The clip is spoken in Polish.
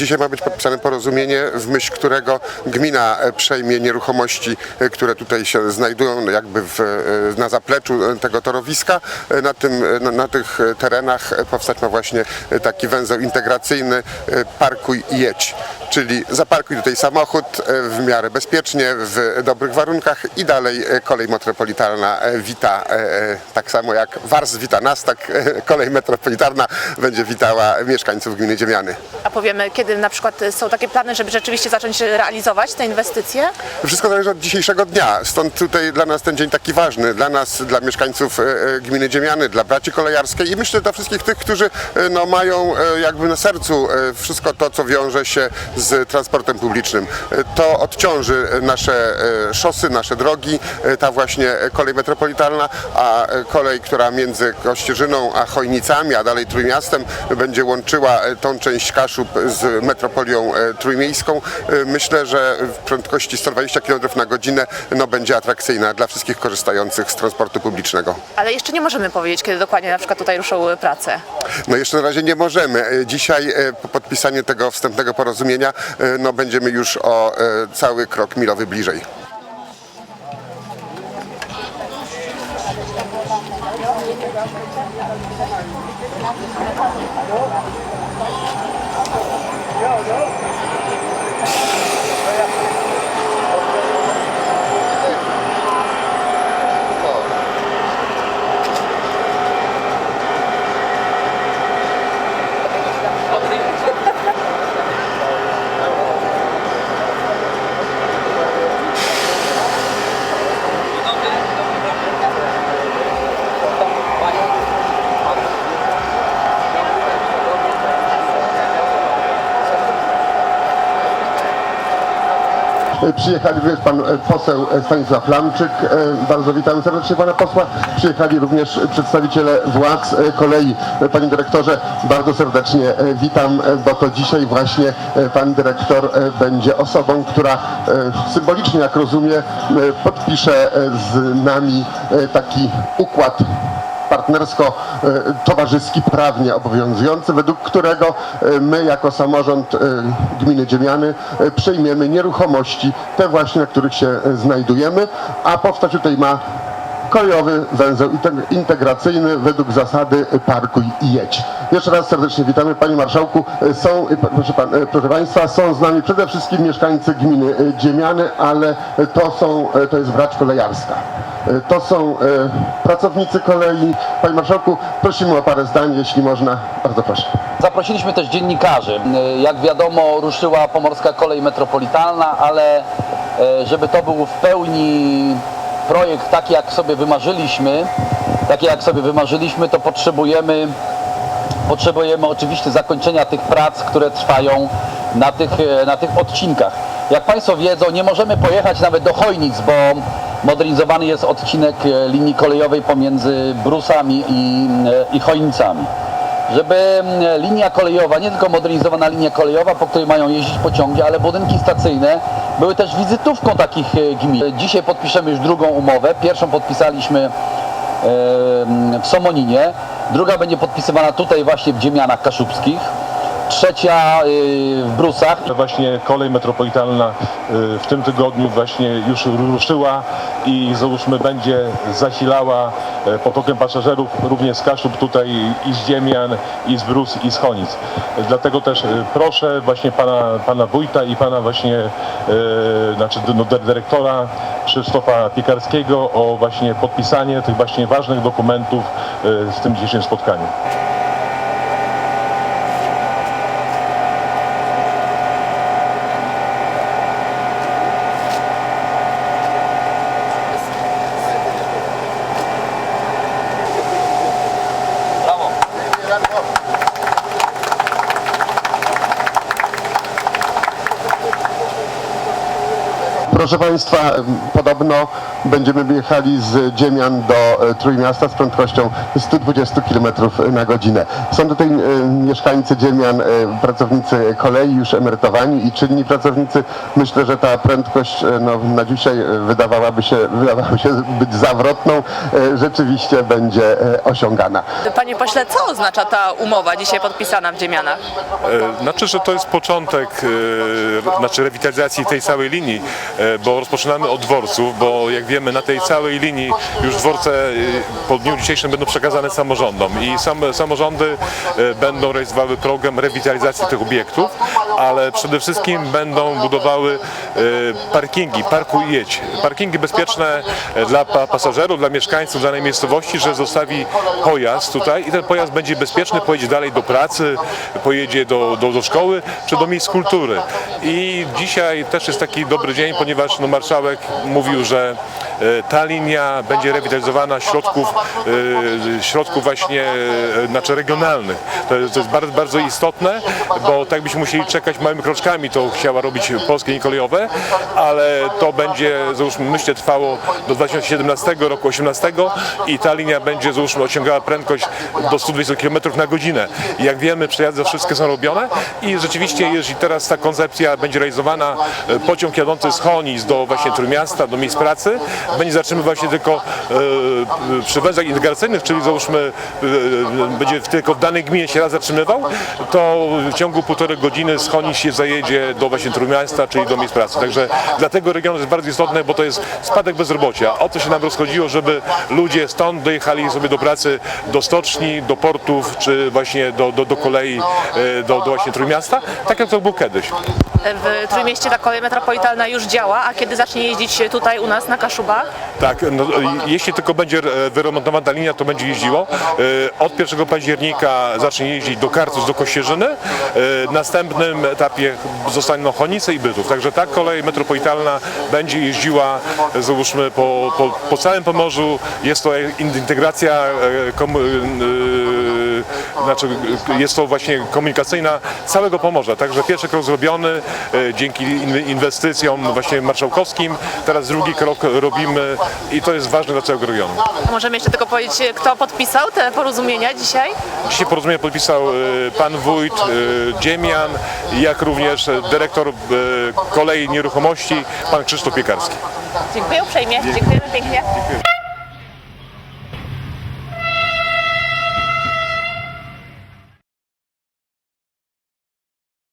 Dzisiaj ma być podpisane porozumienie, w myśl którego gmina e, przejmie nieruchomości, e, które tutaj się znajdują no, jakby w, e, na zapleczu tego torowiska. Na, tym, na, na tych terenach powstać ma właśnie taki węzeł integracyjny Parkuj i jedź. Czyli zaparkuj tutaj samochód e, w miarę bezpiecznie, w dobrych warunkach i dalej e, kolej metropolitalna e, wita, tak samo jak Wars wita nas, tak kolej metropolitalna będzie witała mieszkańców gminy Ziemiany. A powiemy, kiedy na przykład są takie plany, żeby rzeczywiście zacząć realizować te inwestycje? Wszystko zależy od dzisiejszego dnia, stąd tutaj dla nas ten dzień taki ważny, dla nas, dla mieszkańców gminy Dziemiany, dla braci kolejarskiej i myślę dla wszystkich tych, którzy no, mają jakby na sercu wszystko to, co wiąże się z transportem publicznym. E, To odciąży nasze e, szosy, nasze drogi, e, ta właśnie kolej metropolitalna, a kolej, która między Kościerzyną a Chojnicami, a dalej Trójmiastem będzie łączyła tą część Kaszub z metropolią trójmiejską. Myślę, że w prędkości 120 km na godzinę no, będzie atrakcyjna dla wszystkich korzystających z transportu publicznego. Ale jeszcze nie możemy powiedzieć, kiedy dokładnie na przykład tutaj ruszą prace. No jeszcze na razie nie możemy. Dzisiaj po podpisaniu tego wstępnego porozumienia e, no, będziemy już o e, cały krok milowy bliżej. Przyjechali również pan e, poseł e, Stanisław Lamczyk. E, Bardzo witamy serdecznie pana posła. Przyjechali również przedstawiciele władz e, kolei. E, Panie dyrektorze, bardzo serdecznie e, witam, e, bo to dzisiaj właśnie e, pan dyrektor e, będzie osobą, która e, symbolicznie, jak rozumie, e, podpisze e, z nami e, taki układ partnersko-towarzyski prawnie obowiązujący, według którego e, my jako samorząd e, gminy Dziemiany e, przejmiemy nieruchomości, te właśnie, na których się znajdujemy, a powstać tutaj ma kolejowy węzeł integ- integracyjny według zasady parkuj i jedź. Jeszcze raz serdecznie witamy Panie Marszałku. Są, e, proszę, pan, e, proszę Państwa, są z nami przede wszystkim mieszkańcy gminy e, Dziemiany, ale to są, to jest Bracz Kolejarska. To są pracownicy kolei. Panie Marszałku, prosimy o parę zdań, jeśli można. Bardzo proszę. Zaprosiliśmy też dziennikarzy. Jak wiadomo, ruszyła Pomorska Kolej Metropolitalna, ale żeby to był w pełni projekt taki, jak sobie wymarzyliśmy, taki jak sobie wymarzyliśmy, to potrzebujemy, potrzebujemy oczywiście zakończenia tych prac, które trwają na tych, e, na tych odcinkach. Jak Państwo wiedzą, nie możemy pojechać nawet do Chojnic, bo modernizowany jest odcinek e, linii kolejowej pomiędzy Brusami i, e, i Chojnicami żeby linia kolejowa, nie tylko modernizowana linia kolejowa, po której mają jeździć pociągi, ale budynki stacyjne były też wizytówką takich e, gmin. Dzisiaj podpiszemy już drugą umowę. Pierwszą podpisaliśmy w Somoninie, druga będzie podpisywana tutaj właśnie w Dziemianach Kaszubskich, trzecia y, w Brusach Właśnie kolej metropolitalna y, w tym tygodniu właśnie już ruszyła i załóżmy będzie zasilała e, potokiem pasażerów również z Kaszub tutaj i z Ziemian, i z Brus, i z Chonic. Dlatego też y, proszę właśnie pana, pana wójta i pana właśnie e, znaczy no, dy- dyrektora Krzysztofa Piekarskiego o właśnie podpisanie tych właśnie ważnych dokumentów e, w tym dzisiejszym spotkaniu. Proszę Państwa, podobno będziemy jechali z Dziemian do e, Trójmiasta z prędkością 120 km na godzinę. Są tutaj e, mieszkańcy Dziemian, e, pracownicy kolei już emerytowani i czynni pracownicy. Myślę, że ta prędkość no, na dzisiaj wydawałaby się, wydawałaby się być zawrotną, rzeczywiście będzie osiągana. Panie pośle, co oznacza ta umowa dzisiaj podpisana w Dziemianach? Znaczy, że to jest początek znaczy rewitalizacji tej całej linii, bo rozpoczynamy od dworców, bo jak wiemy na tej całej linii już dworce e, po dniu dzisiejszym będą przekazane samorządom. I same samorządy e, będą realizowały program rewitalizacji tych obiektów, ale przede wszystkim będą budowały e, parkingi, parkuj i jedź. Parkingi bezpieczne e, dla pa- pasażerów, dla mieszkańców danej miejscowości, że zostawi pojazd tutaj i ten pojazd będzie bezpieczny, pojedzie dalej do pracy, pojedzie do, do, do szkoły czy do miejsc kultury. I dzisiaj też jest taki dobry dzień, ponieważ no, marszałek mówił, że e, ta linia będzie rewitalizowana środków, środków właśnie znaczy regionalnych. To jest, to jest bardzo, bardzo istotne, bo tak byśmy musieli czekać małymi kroczkami, to chciała robić polskie linie kolejowe, ale to będzie, załóżmy, myślę, trwało do 2017 roku, 18 i ta linia będzie, załóżmy, osiągała prędkość do 120 km na godzinę. Jak wiemy, przejazdy wszystkie są robione i rzeczywiście, jeżeli teraz ta koncepcja będzie realizowana, e, pociąg jadący z Chonic do właśnie Trójmiasta, do miejsc pracy, będzie zatrzymywał się tylko e, e, przy węzłach integracyjnych, czyli załóżmy, e, e, będzie tylko w danej gminie się raz zatrzymywał, to w ciągu półtorej godziny z Chonic się zajedzie do właśnie Trójmiasta, czyli do miejsc pracy. Także dlatego region jest bardzo istotny, bo to jest spadek bezrobocia. O to się nam rozchodziło, żeby ludzie stąd dojechali sobie do pracy, do stoczni, do portów, czy właśnie do, do, do kolei, e, do, do właśnie Trójmiasta, tak jak to było kiedyś. W Trójmieście ta kolej metropolitalna już działa, a kiedy zacznie jeździć tutaj u nas na Kaszubach? Tak, no, jeśli tylko będzie e, wyremontowana linia, to będzie jeździło. E, Od 1 października zacznie jeździć do Kartus, do Kościerzyny. Następnym etapie zostaną Chonice i Bytów. Także ta kolej metropolitalna będzie jeździła, załóżmy, po, po, po całym Pomorzu. Jest to integracja e, komu- e, znaczy jest to właśnie komunikacyjna całego Pomorza. Także pierwszy krok zrobiony e, dzięki in- inwestycjom właśnie marszałkowskim. Teraz drugi krok robimy i to jest ważne dla całego regionu. Możemy jeszcze tylko powiedzieć, kto podpisał te porozumienia dzisiaj? Dzisiaj porozumienie podpisał pan wójt Dziemian, jak również dyrektor kolei nieruchomości, pan Krzysztof Piekarski. Dziękuję uprzejmie, dziękujemy pięknie.